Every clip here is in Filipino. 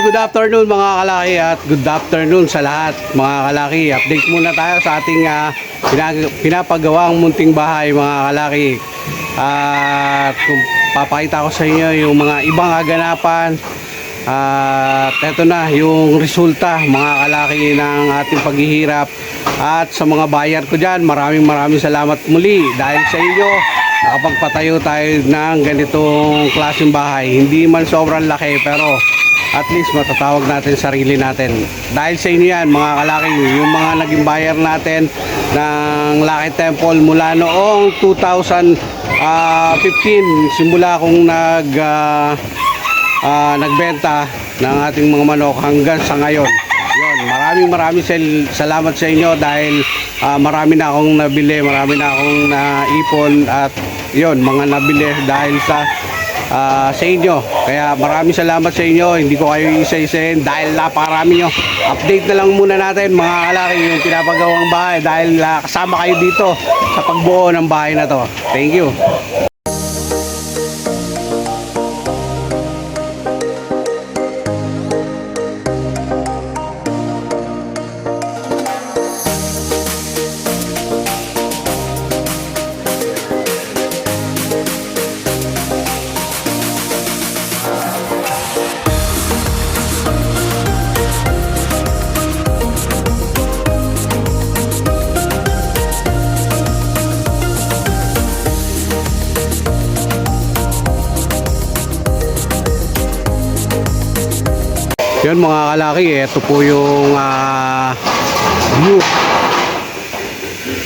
good afternoon mga kalaki at good afternoon sa lahat mga kalaki. Update muna tayo sa ating pinag- pinapagawang munting bahay mga kalaki. At kung papakita ko sa inyo yung mga ibang aganapan at eto na yung resulta mga kalaki ng ating paghihirap at sa mga bayar ko dyan maraming maraming salamat muli dahil sa inyo nakapagpatayo tayo ng ganitong klaseng bahay hindi man sobrang laki pero at least matatawag natin sarili natin dahil sa inyo yan mga kalaki yung mga naging bayar natin ng Lucky Temple mula noong 2015 simula akong nag ah, ah, nagbenta ng ating mga manok hanggang sa ngayon. Yon, maraming maraming sal- salamat sa inyo dahil ah, marami na akong nabili, marami na akong naipon at yon, mga nabili dahil sa ah, sa inyo. Kaya maraming salamat sa inyo. Hindi ko kayo isa-isahin dahil napakarami nyo. Update na lang muna natin mga kalaki yung pinapagawang bahay dahil ah, kasama kayo dito sa pagbuo ng bahay na to. Thank you. Yun mga kalaki, ito po yung ah, view.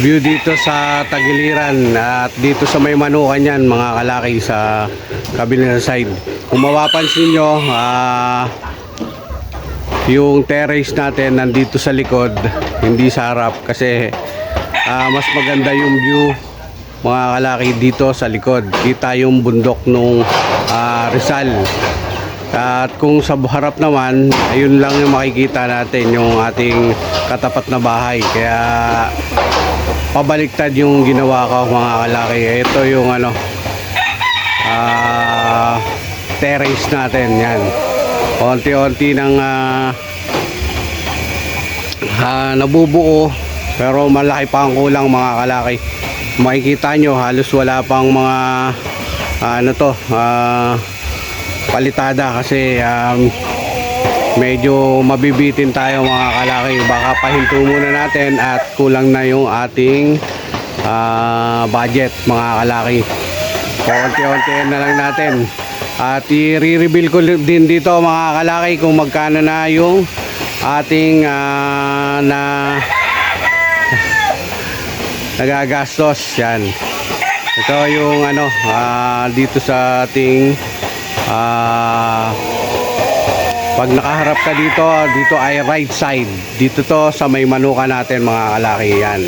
View dito sa Tagiliran at dito sa may manukan yan mga kalaki sa kabilang side. Kung mapapansin nyo, ah, yung terrace natin nandito sa likod, hindi sa harap kasi ah, mas maganda yung view mga kalaki dito sa likod. Kita yung bundok nung ah, Rizal. At kung sa harap naman, ayun lang yung makikita natin yung ating katapat na bahay. Kaya pabaliktad yung ginawa ko mga kalaki. Ito yung ano, ah terrace natin. Yan. Onti-onti nang ah, ah, nabubuo pero malaki pa ang kulang mga kalaki. Makikita nyo halos wala pang mga ah, ano to, ah palitada kasi um, medyo mabibitin tayo mga kalaki. Baka pahinto muna natin at kulang na yung ating ah, budget mga kalaki. Konti-unti na lang natin. At i-reveal ko din dito mga kalaki kung magkano na yung ating ah, na nagagastos. Yan. Ito yung ano ah, dito sa ating ah pag nakaharap ka dito dito ay right side. Dito to sa may manuka natin mga kalaki yan.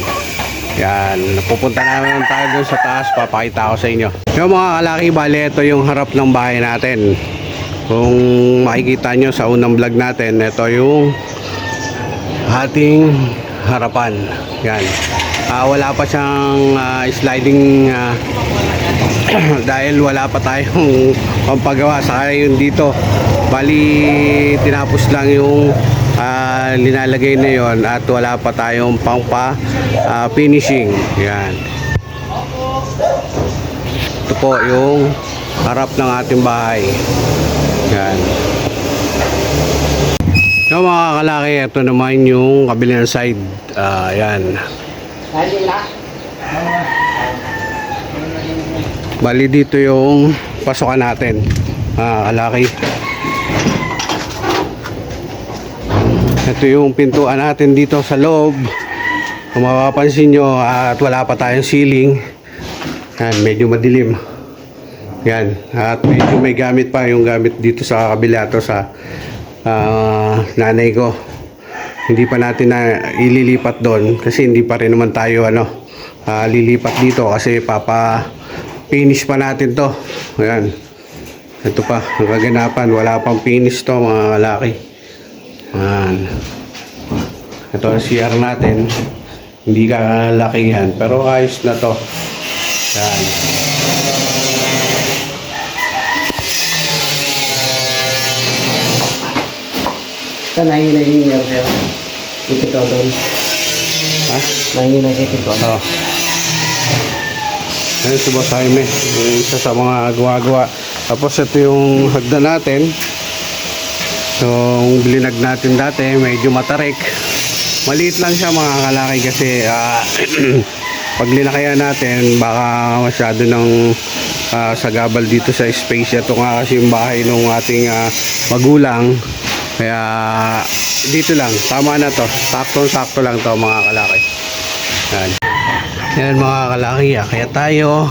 Yan pupunta naman tayo dun sa taas. Papakita ko sa inyo. Yung mga kalaki bali ito yung harap ng bahay natin. Kung makikita nyo sa unang vlog natin ito yung ating harapan. Yan. Ah, wala pa siyang ah, sliding ah, dahil wala pa tayong pampagawa sa yun dito. Bali tinapos lang yung ah, linalagay na yon at wala pa tayong pang pa ah, finishing. Yan. Ito po yung harap ng ating bahay. Yan. Yung mga kalaki ito naman yung kabilang side. Ah, yan Bali dito yung pasukan natin. Ah, kalaki. Ito yung pintuan natin dito sa loob. Kung mapapansin nyo at wala pa tayong ceiling. Yan, medyo madilim. Yan. At medyo may gamit pa yung gamit dito sa kabila to sa ah, nanay ko. Hindi pa natin na ililipat doon kasi hindi pa rin naman tayo ano ah, lilipat dito kasi papa finish pa natin to. Ayan. Ito pa, ang kaganapan. Wala pang finish to mga kalaki. Ayan. Ito ang CR natin. Hindi kalakihan. Pero ayos na to. Ayan. Sa nahihina yung year sir. Ito ka doon. Ha? Nahihina yung ito ka. Oo. Ayun si Boss Jaime. Yung isa sa mga gawa-gawa. Tapos ito yung hagdan natin. So, yung bilinag natin dati, medyo matarik. Maliit lang siya mga kalaki kasi ah, pag linakayan natin, baka masyado ng ah, sagabal dito sa space. Ito nga kasi yung bahay ng ating ah, magulang. Kaya dito lang, tama na to. Sakto-sakto lang to mga kalaki. Yan. Yan mga kalaki, ah. kaya tayo.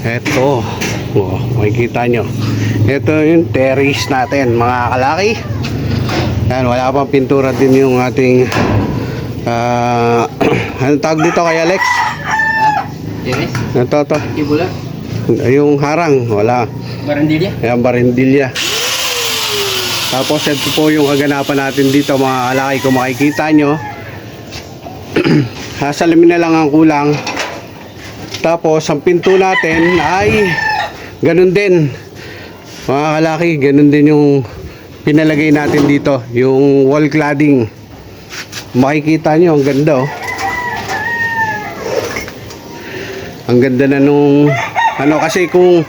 Eto. Oh, makikita nyo. Ito yung terrace natin mga kalaki. Yan, wala pang pintura din yung ating ah anong tawag dito kay Alex? Yes. Ito, to. Kibula. Yung harang, wala. Barandilya. Ayan, barindilya. Tapos ito po yung kaganapan natin dito mga kalaki kung makikita nyo. Hasalamin na lang ang kulang. Tapos ang pinto natin ay ganun din. Mga kalaki, ganun din yung pinalagay natin dito. Yung wall cladding. Makikita nyo, ang ganda oh. Ang ganda na nung ano kasi kung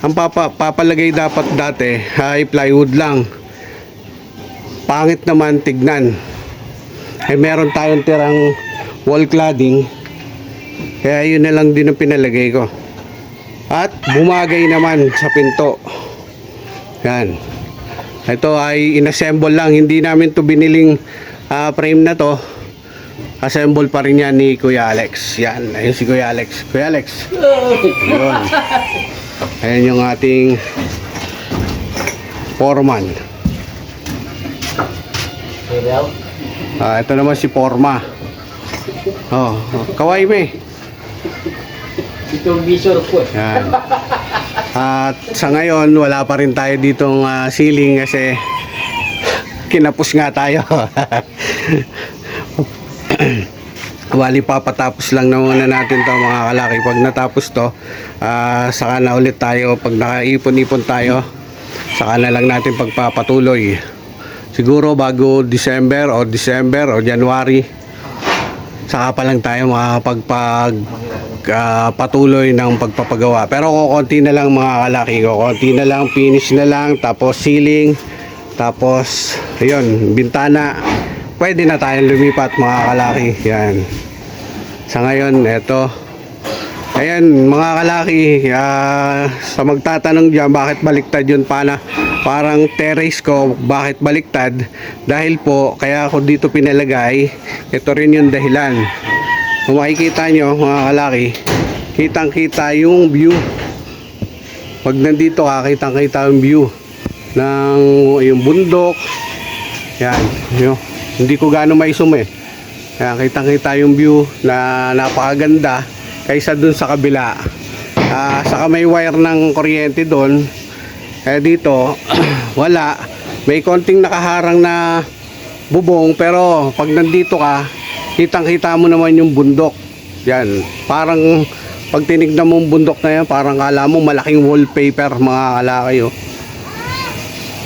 ang papa, papalagay dapat dati ay plywood lang. Pangit naman tignan. Eh meron tayong tirang wall cladding. Kaya yun na lang din ang pinalagay ko. At bumagay naman sa pinto. Yan. Ito ay inassemble lang. Hindi namin to biniling ah, frame na to. Assemble pa rin yan ni Kuya Alex. Yan. Ayun si Kuya Alex. Kuya Alex. Yun. Ayan yung ating foreman. Ah, ito naman si Forma. Oh, oh kaway me. Ito visor ko eh. Yan. At sa ngayon, wala pa rin tayo ditong ah, ceiling kasi kinapos nga tayo. Wali papatapos lang na muna natin to mga kalaki. Pag natapos to, ah, saka na ulit tayo. Pag nakaipon-ipon tayo, saka na lang natin pagpapatuloy. Siguro bago December o December o January, saka pa lang tayo makakapagpag ah, patuloy ng pagpapagawa. Pero kukunti na lang mga kalaki, kukunti na lang, finish na lang, tapos ceiling, tapos ayun, bintana. Pwede na tayong lumipat mga kalaki. Yan. Sa ngayon, eto. Ayan, mga kalaki, ah, sa magtatanong dyan, bakit baliktad yun pana? Parang terrace ko, bakit baliktad? Dahil po, kaya ako dito pinalagay, ito rin yung dahilan. Kung makikita nyo, mga kalaki, kitang kita yung view. Pag nandito ka, kitang kita yung view ng yung bundok. Yan, yun. Hindi ko gaano may zoom eh. Kitang kita yung view na napakaganda kaysa dun sa kabila. Ah, saka may wire ng kuryente doon. Kaya dito, wala. May konting nakaharang na bubong pero pag nandito ka, kitang-kita mo naman yung bundok. Yan. Parang pag tinignan mo bundok na yan, parang kala mo malaking wallpaper mga kalaki oh.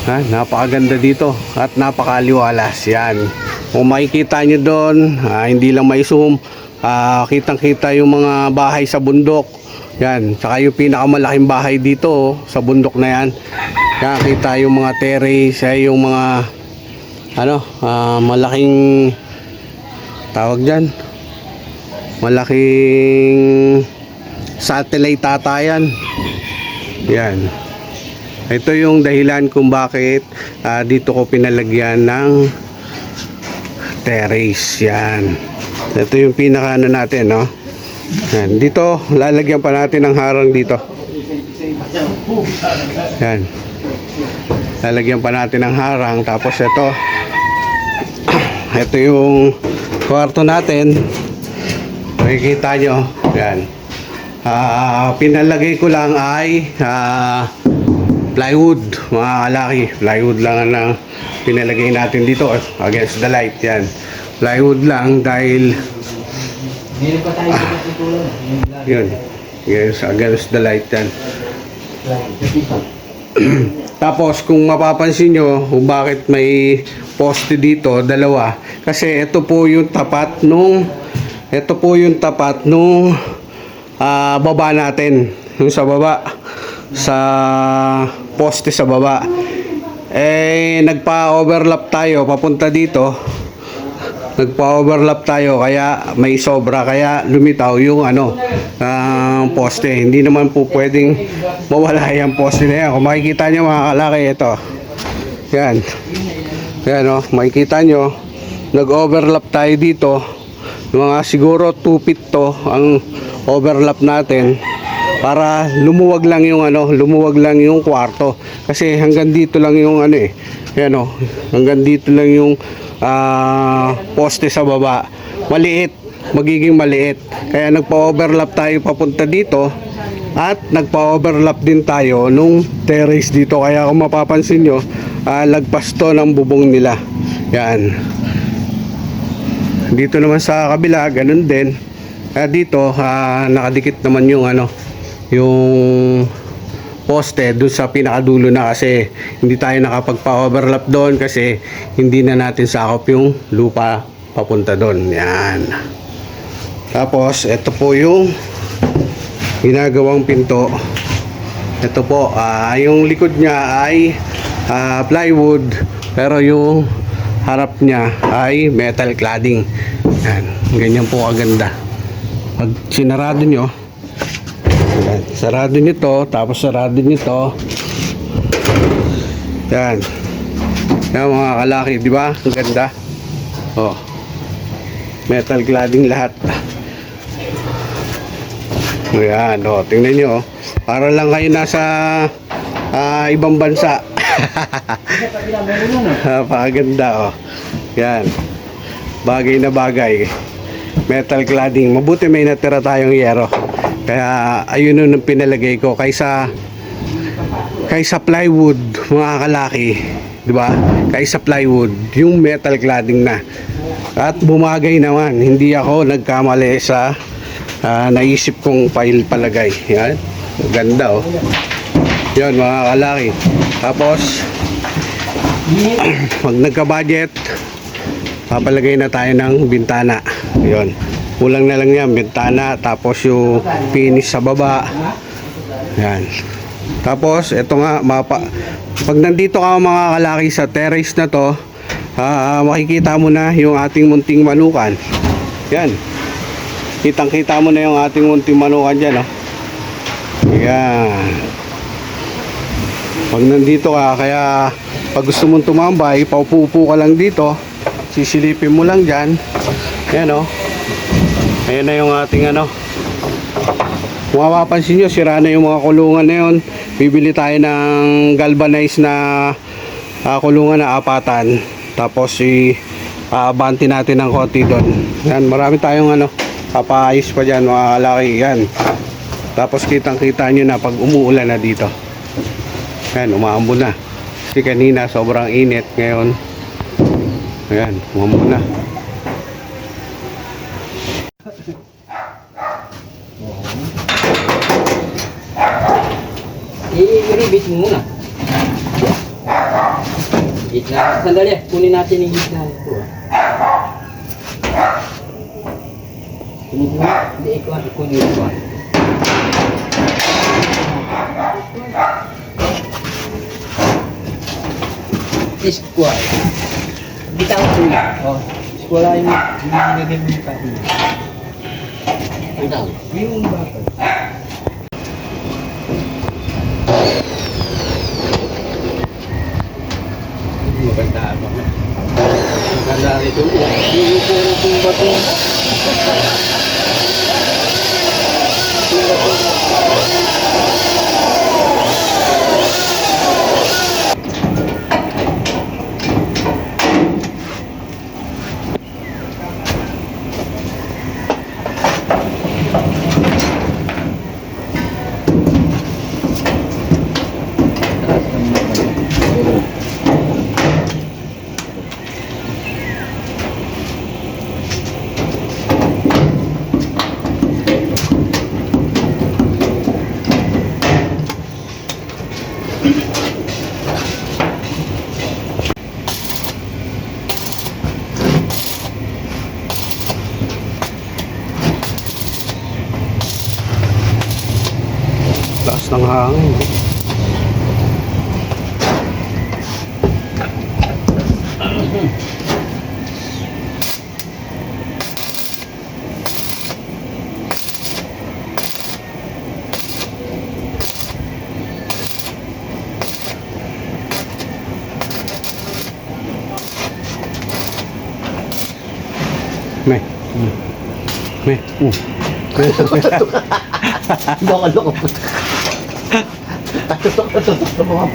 Ha, napakaganda dito at napakaliwalas. Yan. Kung makikita nyo doon, ah, hindi lang may zoom, ah, kitang-kita yung mga bahay sa bundok. Yan, saka yung pinakamalaking bahay dito oh, sa bundok na yan. Kaya kita yung mga terrace, ay yung mga ano, ah, malaking tawag diyan. Malaking satellite tatayan. Yan. Ito yung dahilan kung bakit ah, dito ko pinalagyan ng terrace. Yan. Ito yung pinaka ano natin, no? Yan. Dito, lalagyan pa natin ng harang dito. Yan. Lalagyan pa natin ng harang. Tapos ito, ito yung kwarto natin. Makikita nyo. Yan. Ah, pinalagay ko lang ay ah, plywood, mga kalaki. Plywood lang ang pinalagay natin dito against the light. Yan. Plywood lang dahil Meron pa tayo sa patutulan. yun. Yes, against the light yan. Tapos kung mapapansin nyo kung bakit may poste dito, dalawa. Kasi ito po yung tapat nung ito po yung tapat nung ah, baba natin. Yung sa baba. Sa poste sa baba. Eh nagpa-overlap tayo papunta dito. Nagpa-overlap tayo kaya may sobra kaya lumitaw yung ano ang poste. Hindi naman po pwedeng mawala yung poste na yan. Kung makikita nyo mga kalaki ito. Yan. Yan o, makikita nyo. Nag-overlap tayo dito. Mga siguro 2 feet to ang overlap natin para lumuwag lang yung ano, lumuwag lang yung kwarto. Kasi hanggang dito lang yung ano eh. Yan o, hanggang dito lang yung ah, poste sa baba. Maliit, magiging maliit. Kaya nagpa-overlap tayo papunta dito at nagpa-overlap din tayo nung terrace dito. Kaya kung mapapansin nyo, ah, lagpas to ng bubong nila. Yan. Dito naman sa kabila, ganun din. Kaya dito, ah, nakadikit naman yung ano, yung poste doon sa pinakadulo na kasi hindi tayo nakapagpa-overlap doon kasi hindi na natin sakop yung lupa papunta doon. Yan. Tapos, ito po yung ginagawang pinto. Ito po, ah, yung likod niya ay ah, plywood pero yung harap niya ay metal cladding. Yan, ganyan po kaganda. Pag sinarado nyo, yan, sarado nyo to, tapos sarado nyo to. Yan. Yan mga kalaki, di ba? Ang ganda. Oh. Metal cladding lahat. Ayan, oh, tingnan nyo. oh. Para lang kayo nasa ah, ibang bansa. Napakaganda, oh. Yan. Bagay na bagay. Metal cladding. Mabuti may natira tayong yero. Kaya ayun nun pinalagay ko kaysa kaysa plywood mga kalaki, 'di ba? Kaysa plywood, yung metal cladding na. At bumagay naman, hindi ako nagkamali sa ah, naisip kong file palagay. Yan. Ganda oh. Yan mga kalaki. Tapos pag nagka-budget, papalagay na tayo ng bintana. Yun. Kulang na lang yan, bintana, tapos yung finish sa baba. Yan. Tapos, ito nga, mapa, pag nandito ka mga kalaki sa terrace na to, ah, makikita mo na yung ating munting manukan. Yan. Kitang kita mo na yung ating munting manukan dyan, oh. Yan. Pag nandito ka, kaya pag gusto mong tumambay, paupo-upo ka lang dito, sisilipin mo lang dyan. Yan o. Ayan na yung ating ano. Kung mapapansin nyo, sira na yung mga kulungan na yun. Bibili tayo ng galvanized na ah, kulungan na apatan. Tapos i abanti natin ng konti doon. Yan, marami tayong ano, papaayos pa dyan mga kalaki. Yan. Tapos kitang kita nyo na pag umuulan na dito. Yan, umaambo na. Kasi kanina sobrang init ngayon. Ayan, umaambo na. I-ribit mo muna. Gitna. Sandali, kunin natin yung gitna ito. ah. Kunin mo. Hindi, ikaw. Kunin mo. ah. Squad. Bitaw ko yun. Oh. Squad yung nilagay mo yung kain. Bitaw. Yung bakal. maganda ako. Maganda rito. Yung puro pong bato. Puro pong bato. Lakas ng hangin. Me. Mm. Me. Mm. Loko, loko po. Tatutok, tatutok na mga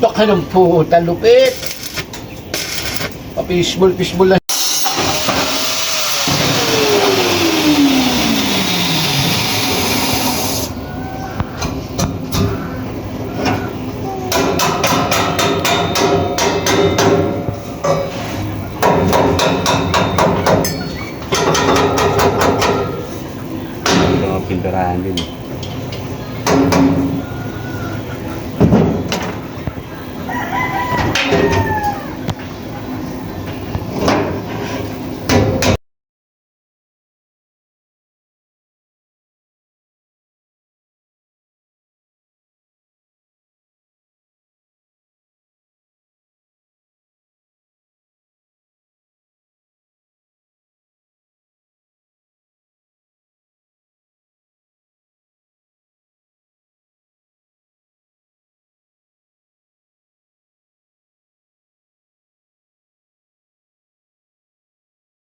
po. Baka ng puta, lupit. Pa-fishball, fishball lang.